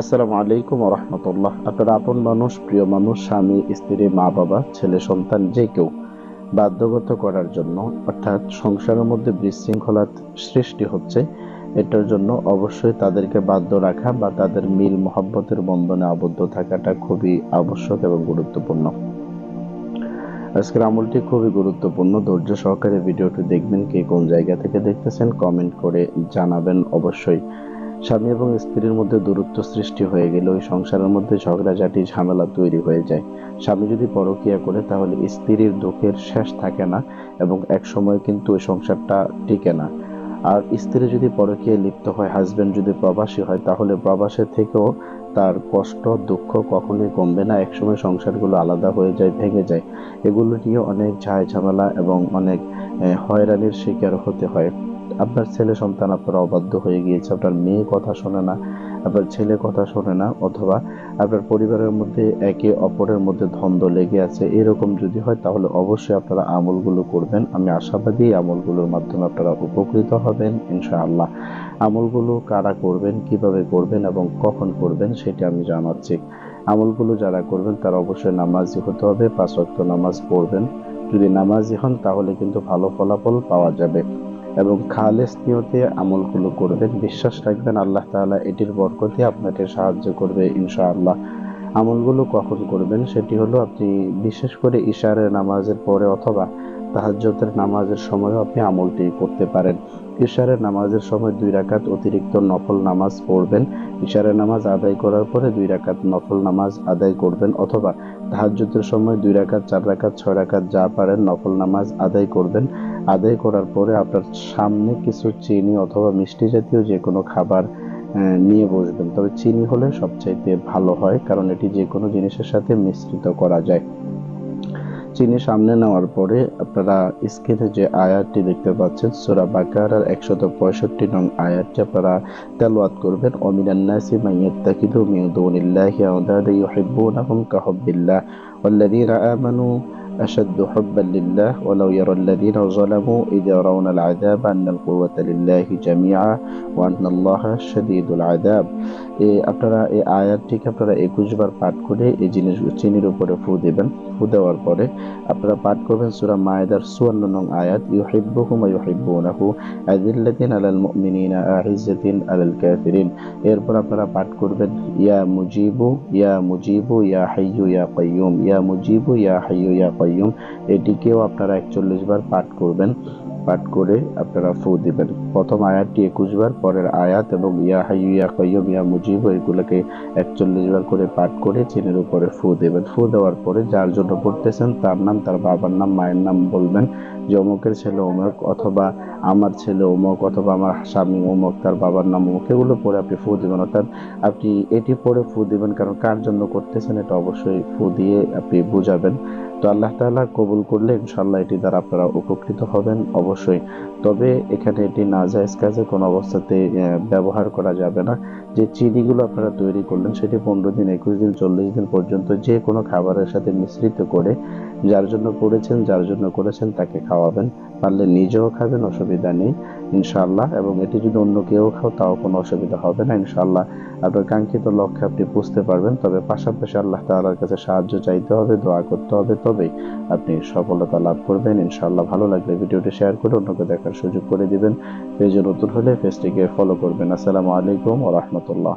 আসসালামু আলাইকুম রহমতুল্লাহ আপনার আপন মানুষ, প্রিয় মানুষ, স্বামী, স্ত্রী, মা, বাবা, ছেলে, সন্তান, যে কেউ বাধ্যগত করার জন্য, অর্থাৎ সংসারের মধ্যে বিশৃঙ্খলা সৃষ্টি হচ্ছে, এটার জন্য অবশ্যই তাদেরকে বাধ্য রাখা বা তাদের মিল মহাব্বতের বন্ধনে আবদ্ধ থাকাটা খুবই আবশ্যক এবং গুরুত্বপূর্ণ। আজকের আমলটি খুবই গুরুত্বপূর্ণ। ধৈর্য সহকারে ভিডিওটি দেখবেন, কে কোন জায়গা থেকে দেখতেছেন কমেন্ট করে জানাবেন অবশ্যই। স্বামী এবং স্ত্রীর মধ্যে দূরত্ব সৃষ্টি হয়ে গেলে ওই সংসারের মধ্যে ঝগড়াঝাটি, ঝামেলা তৈরি হয়ে যায়। স্বামী যদি পরকিয়া করে, তাহলে স্ত্রীর দুঃখের শেষ থাকে না এবং এক সময় কিন্তু ওই সংসারটা টিকে না। আর স্ত্রী যদি পরকীয়ায় লিপ্ত হয় হাজবেন্ড যদি প্রবাসী হয়, তাহলে প্রবাসের থেকেও তার কষ্ট, দুঃখ কখনোই কমবে না। একসময় সংসারগুলো আলাদা হয়ে যায়, ভেঙে যায়। এগুলো নিয়ে অনেক ঝায় ঝামেলা এবং অনেক হয়রানির শিকার হতে হয়। আপনার ছেলে সন্তান আপনার অবাধ্য হয়ে গিয়েছে, আপনার মেয়ে কথা শোনে না, আপনার ছেলে কথা শোনে না, অথবা আপনার পরিবারের মধ্যে একে অপরের মধ্যে দ্বন্দ্ব লেগে আছে, এরকম যদি হয় তাহলে অবশ্যই আপনারা আমলগুলো করবেন। আমি আশাবাদী আমলগুলোর মাধ্যমে আপনারা উপকৃত হবেন, ইনশাআল্লাহ। আমলগুলো কারা করবেন, কীভাবে করবেন এবং কখন করবেন সেটা আমি জানাচ্ছি। আমলগুলো যারা করবেন তারা অবশ্যই নামাজি হতে হবে, পাঁচ ওয়াক্ত নামাজ পড়বেন। যদি নামাজি হন তাহলে কিন্তু ভালো ফলাফল পাওয়া যাবে। এবং খালেস নিয়তে আমলগুলো করবেন। বিশ্বাস রাখবেন, আল্লাহ তাআলা এটির বরকতে আপনাকে সাহায্য করবে ইনশাআল্লাহ। আমলগুলো কখন করবেন সেটি হলো আপনি বিশেষ করে ইশারের নামাজের পরে অথবা তাহাজ্জতের নামাজের সময়ও আপনি আমলটি করতে পারেন। ইশারের নামাজের সময় দুই রাকাত অতিরিক্ত নফল নামাজ পড়বেন। ইশারের নামাজ আদায় করার পরে দুই রাকাত নফল নামাজ আদায় করবেন অথবা তাহাজ্জুদের সময় দুই রাকাত, চার রাকাত, ছয় রাকাত যা পারেন নফল নামাজ আদায় করবেন। আদায় করার পরে আপনার সামনে কিছু চিনি অথবা মিষ্টি জাতীয় যে কোনো খাবার নিয়ে বসবেন তবে চিনি হলে সবচাইতে ভালো হয় কারণ এটি যে কোনো জিনিসের সাথে মিশ্রিত করা যায় চিনি সামনে নেওয়ার পরে আপনারা স্ক্রিনে যে আয়াতটি দেখতে পাচ্ছেন সুরা বাকার একশত পঁয়ষট্টি নং আয়াতটি আপনারা তেলওয়াত করবেন অমিনান নাসি মাইয়াত্তাকিদু মিন দুনিল্লাহি আওদাদা ইউহিব্বুনাহুম কাহুব্বিল্লাহ والذين آمنوا أشد حبا لله ولو يرى الذين ظلموا إذ يرون العذاب أن القوة لله جميعا وأن الله شديد العذاب আপনারা এই আয়াতটিকে আপনারা একুশ বার পাঠ করে এই জিনিস চিনির উপরে ফু দিবেন ফু দেওয়ার পরে আপনারা পাঠ করবেন সুরা মায়েদার চুয়ান্ন নং আয়াত ইউহিব্বুহুম ইউহিব্বুনাহু আযিল্লাতিন আলাল মুমিনিনা আইজ্জাতিন আলাল কাফিরিন এরপর আপনারা পাঠ করবেন ইয়া মুজিবু ইয়া মুজিবু ইয়া হাইয়ু ইয়া কাইয়ুম ইয়া মুজিবু ইয়া হাইয়ু ইয়া কাইয়ুম এটিকেও আপনারা একচল্লিশ বার পাঠ করবেন। পাঠ করে আপনারা ফু দিবেন। প্রথম আয়াতটি একুশ বার, পরের আয়াত এবং ইয়া হাইয়ু ইয়া কাইয়ুম ইয়া মুজিব এগুলোকে একচল্লিশ বার করে পাঠ করে চিনের উপরে ফু দেবেন। ফু দেওয়ার পরে যার জন্য পড়তেছেন তার নাম, তার বাবার নাম, মায়ের নাম বলবেন। যে অমুকের ছেলে অমুক অথবা আমার ছেলে অমুক অথবা আমার স্বামী অমুক, তার বাবার নাম অমুক, এগুলো পরে আপনি ফু দিবেন। অর্থাৎ আপনি এটি পরে ফু দিবেন কারণ কার জন্য করতেছেন এটা অবশ্যই ফু দিয়ে আপনি বুঝাবেন। তো আল্লাহ তাআলা কবুল করলে ইনশাল্লাহ এটি দ্বারা আপনারা উপকৃত হবেন। অবশ্যই তবে এখানে এটি না জায়েজ কাজে কোনো অবস্থাতে ব্যবহার করা যাবে না। যে চিনিগুলো আপনারা তৈরি করলেন, সেটি পনেরো দিন, একুশ দিন, চল্লিশ দিন পর্যন্ত যে কোনো খাবারের সাথে মিশ্রিত করে যার জন্য করেছেন যার জন্য করেছেন, তাকে খাওয়াবেন। পারলে নিজেও খাবেন, অসুবিধা নেই ইনশাল্লাহ এবং এটি যদি অন্য কেউ খাও, তাও কোনো অসুবিধা হবে না ইনশাল্লাহ আপনার কাঙ্ক্ষিত লক্ষ্যে আপনি বুঝতে পারবেন, তবে পাশাপাশি আল্লাহ তাআলার কাছে সাহায্য চাইতে হবে, দোয়া করতে হবে, তবেই আপনি সফলতা লাভ করবেন ইনশাল্লাহ ভালো লাগলে ভিডিওটি শেয়ার করে অন্যকে দেখার সুযোগ করে দিবেন। পেজে নতুন হলে পেজটিকে ফলো করবেন। আসসালামু আলাইকুম ওয়া রাহমাতুল্লাহ।